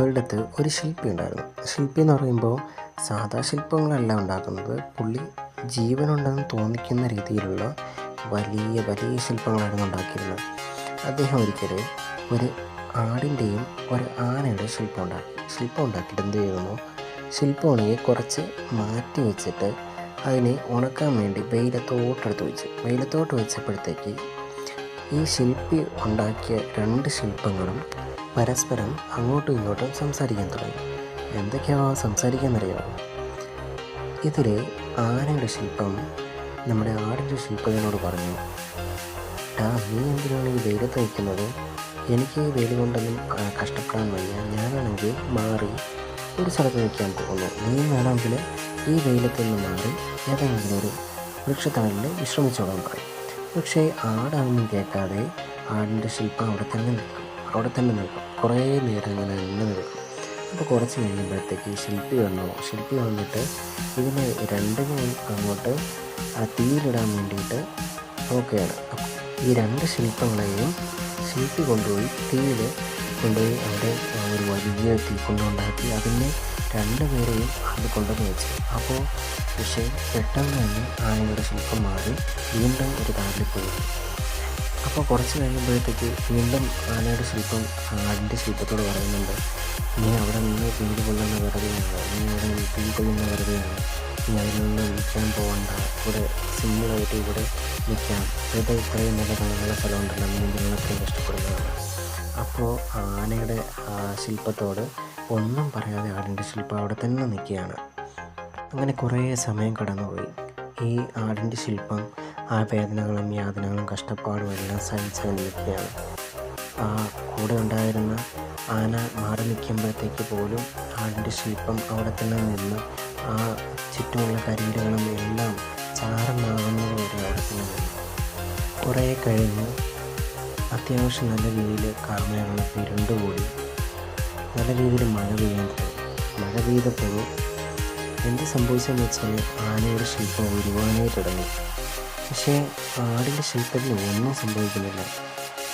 ഒരിടത്ത് ഒരു ശില്പി ഉണ്ടായിരുന്നു. ശില്പി എന്ന് പറയുമ്പോൾ സാധാ ശില്പങ്ങളല്ല ഉണ്ടാക്കുന്നത്. പുള്ളി ജീവനുണ്ടെന്ന് തോന്നിക്കുന്ന രീതിയിലുള്ള വലിയ വലിയ ശില്പങ്ങളായിരുന്നു ഉണ്ടാക്കിയിരുന്നത്. അദ്ദേഹം ഒരിക്കൽ ഒരു ആടിന്റെയും ഒരു ആനയുടെ ശില്പം ഉണ്ടാക്കി. ശില്പം ഉണ്ടാക്കിയിട്ട് എന്ത് ചെയ്യുന്നു ശില്പമാണെങ്കിൽ കുറച്ച് മാറ്റി വെച്ചിട്ട് അതിനെ ഉണക്കാൻ വേണ്ടി വെയിലത്തോട്ടെടുത്ത് വെച്ചു. വെയിലത്തോട്ട് വെച്ചപ്പോഴത്തേക്ക് ഈ ശില്പി ഉണ്ടാക്കിയ രണ്ട് ശില്പങ്ങളും പരസ്പരം അങ്ങോട്ടും ഇങ്ങോട്ടും സംസാരിക്കാൻ തുടങ്ങി. എന്തൊക്കെയാ സംസാരിക്കാൻ ഇതിൽ ആനയുടെ ശില്പം നമ്മുടെ ആടിന്റെ ശില്പത്തിനോട് പറഞ്ഞു. ടാ നീ എന്തിനാണ് ഈ വെയിലത്ത് വയ്ക്കുന്നത് എനിക്ക് ഈ വെയിൽ കൊണ്ടൊന്നും കഷ്ടപ്പെടാൻ വയ്യ. ഞാനാണെങ്കിൽ മാറി ഒരു സ്ഥലത്ത് നിൽക്കാൻ പോകുന്നു. നീ വേണമെങ്കിൽ ഈ വെയിലത്തിൽ നിന്ന് മാറി ഏതെങ്കിലും ഒരു വൃക്ഷത്തണലിൽ വിശ്രമിച്ചോളാൻ പറയും. പക്ഷേ ആടാണെന്നും കേൾക്കാതെ ആടിന്റെ ശില്പം അവിടെ തന്നെ നിൽക്കും. അവിടെ തന്നെ നിൽക്കും. കുറേ നേരം ഇങ്ങനെ നിന്ന് നിൽക്കും. അപ്പോൾ കുറച്ച് കഴിയുമ്പോഴത്തേക്ക് ശില്പി വന്നു. ശില്പി വന്നിട്ട് ഇതിനെ രണ്ടിനും അങ്ങോട്ട് ആ തീയിലിടാൻ വേണ്ടിയിട്ട് നോക്കുകയാണ്. ഈ രണ്ട് ശില്പങ്ങളെയും ശില്പി കൊണ്ടുപോയി തീയിൽ കൊണ്ടുപോയി അവിടെ ഒരു വലിയ തീ കൊണ്ടുണ്ടാക്കി. അതിനെ രണ്ടുപേരെയും അത് കൊണ്ടുവന്ന് വെച്ചു. അപ്പോൾ പക്ഷേ പെട്ടെന്ന് തന്നെ ആനയുടെ ശില്പം മാറി. വീണ്ടും ഒരു താഴെ പോയി. അപ്പോൾ കുറച്ച് കഴിയുമ്പോഴത്തേക്ക് വീണ്ടും ആനയുടെ ശില്പം ആടിന്റെ ശില്പത്തോട് പറയുന്നുണ്ട്. നീ അവിടെ നിന്ന് തീ കൊള്ളുന്ന വെറുതെയാണ്? നീ അവിടെ നിന്ന് തീ കൊള്ളുന്ന വെറുതെയാണ്? നീ അതിൽ നിന്ന് നിൽക്കാൻ പോകണ്ട ഇവിടെ സിമ്പിളായിട്ട് ഇവിടെ നിൽക്കാം. ഇവിടെ ഇത്രയും നല്ല കാണാനുള്ള സ്ഥലമുണ്ടല്ലോ. നീ നിങ്ങൾ അത്രയും കഷ്ടപ്പെടുന്നതാണ്. അപ്പോൾ ആനയുടെ ശില്പത്തോട് ഒന്നും പറയാതെ ആടിന്റെ ശില്പം അവിടെ തന്നെ നിൽക്കുകയാണ്. അങ്ങനെ കുറേ സമയം കടന്നുപോയി. ഈ ആടിന്റെ ശില്പം ആ വേദനകളും യാതനകളും കഷ്ടപ്പാടും എല്ലാം സഹിച്ചങ്ങനെ നിൽക്കുകയാണ്. ആ കൂടെ ഉണ്ടായിരുന്ന ആന മാറി നിൽക്കുമ്പോഴത്തേക്ക് പോലും ആടിന്റെ ശില്പം അവിടെ തന്നെ നിന്ന് ആ ചുറ്റുമുള്ള കരിയിലകളും എല്ലാം ചാരമാകുന്നത് വരെ അവിടെ തന്നെ നിന്നു. കുറേ കഴിഞ്ഞ് അത്യാവശ്യം നല്ല രീതിയിൽ കാർമേഘങ്ങളൊക്കെ ഇരുണ്ടുകൂടി നല്ല രീതിയിൽ മഴ പെയ്യാൻ തുടങ്ങി. മഴ പെയ്തപ്പോൾ എന്ത് സംഭവിച്ചെന്ന് വെച്ചാൽ ആനയുടെ ശില്പം ഉരുവാനേ തുടങ്ങി. പക്ഷേ ആടിന്റെ ശില്പത്തിന് ഒന്നും സംഭവിക്കുന്നില്ല.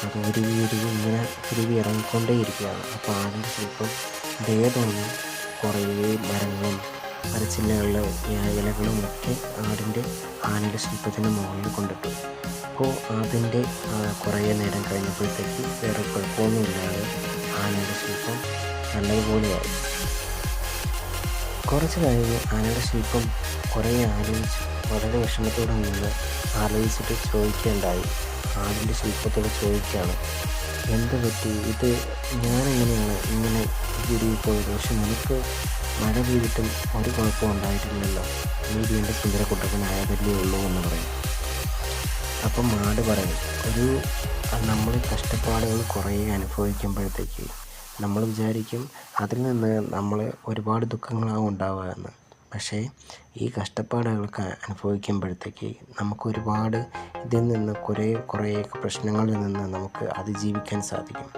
അത് ഉരുവി ഉരുവി ഇങ്ങനെ ഉരുവി ഇറങ്ങിക്കൊണ്ടേയിരിക്കുകയാണ്. അപ്പോൾ ആടിന്റെ ശില്പം ഭേദമൊന്നും കുറേ മരങ്ങളും മരച്ചില്ലകളിലെ ഇലകളും ഒക്കെ ആടിന്റെ ആനയുടെ ശില്പത്തിന്റെ മുകളിൽ കൊണ്ടിട്ടു. അപ്പോൾ അതിന്റെ കുറേ നേരം കഴിഞ്ഞപ്പോഴത്തേക്ക് വേറെ കുഴപ്പമൊന്നുമില്ലാതെ ആനയുടെ ശില്പം നല്ലതുപോലെയായി. കുറച്ച് കഴിഞ്ഞ് ആനയുടെ ശില്പം കുറേ ആലോചിച്ചു വളരെ വിഷമത്തോടെ നിന്ന് ആലോചിച്ചിട്ട് ചോദിക്കേണ്ടായി. ആടിന്റെ ശില്പത്തോട് ചോദിക്കുകയാണ്. എന്ത് പറ്റി? ഇത് ഞാനെങ്ങനെയാണ് ഇങ്ങനെ ഗുരുവിൽ പോയത് പക്ഷെ നിനക്ക് മഴ പെയ്തിട്ടും ഒരു കുഴപ്പവും ഉണ്ടായിട്ടില്ലല്ലോ. നീ വീണ്ടും സുന്ദരക്കുട്ടപ്പനായതല്ലേ ഉള്ളൂ എന്ന് പറയും. അപ്പം മാട് പറയും ഒരു നമ്മൾ കഷ്ടപ്പാടുകൾ കുറേ അനുഭവിക്കുമ്പോഴത്തേക്ക് നമ്മൾ വിചാരിക്കും അതിൽ നിന്ന് നമ്മൾ ഒരുപാട് ദുഃഖങ്ങളാവും ഉണ്ടാവുക എന്ന്. പക്ഷേ ഈ കഷ്ടപ്പാടുകളൊക്കെ അനുഭവിക്കുമ്പോഴത്തേക്ക് നമുക്ക് ഒരുപാട് ഇതിൽ നിന്ന് കുറേ കുറേ പ്രശ്നങ്ങളിൽ നിന്ന് നമുക്ക് അതിജീവിക്കാൻ സാധിക്കും.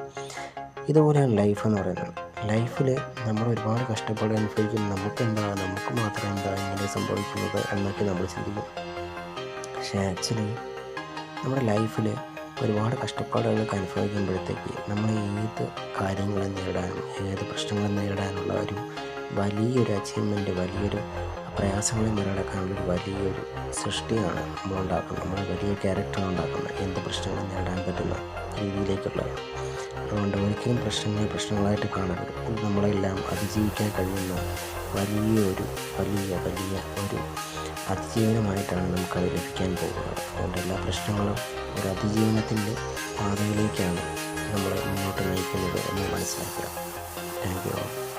ഇതുപോലെയാണ് ലൈഫ് എന്ന് പറയുന്നത്. ലൈഫിൽ നമ്മൾ ഒരുപാട് കഷ്ടപ്പാട് നമുക്ക് നമുക്കെന്താ നമുക്ക് മാത്രം എന്താ ഇങ്ങനെ സംഭവിക്കുന്നത് എന്നൊക്കെ നമ്മൾ ചിന്തിക്കും. പക്ഷേ ആക്ച്വലി നമ്മുടെ ലൈഫിൽ ഒരുപാട് കഷ്ടപ്പാടുകളൊക്കെ അനുഭവിക്കുമ്പോഴത്തേക്ക് നമ്മൾ ഏത് കാര്യങ്ങളും നേടാനും ഏത് പ്രശ്നങ്ങളും നേടാനുള്ള ഒരു വലിയൊരു അച്ചീവ്മെന്റ് വലിയൊരു പ്രയാസങ്ങളെ മറികടക്കാനുള്ള ഒരു വലിയൊരു സൃഷ്ടിയാണ് നമ്മൾ ഉണ്ടാക്കുന്നത്. നമ്മൾ വലിയ ക്യാരക്ടർ ഉണ്ടാക്കുന്നത്. എന്ത് പ്രശ്നങ്ങളും നേടാൻ പറ്റുന്ന രീതിയിലേക്കുള്ളത് അതുകൊണ്ട് ഒരിക്കലും പ്രശ്നങ്ങളെ പ്രശ്നങ്ങളായിട്ട് കാണരുത്. ഇത് നമ്മളെല്ലാം അതിജീവിക്കാൻ കഴിയുന്ന വലിയൊരു വലിയ വലിയ ഒരു അതിജീവനമായിട്ടാണ് നമുക്കത് ലഭിക്കാൻ പോകുന്നത്. അതുകൊണ്ട് എല്ലാ പ്രശ്നങ്ങളും ഒരു അതിജീവനത്തിന്റെ പാതയിലേക്കാണ് നമ്മൾ മുന്നോട്ട് നയിക്കുന്നത് എന്ന് മനസ്സിലാക്കുക. Thank you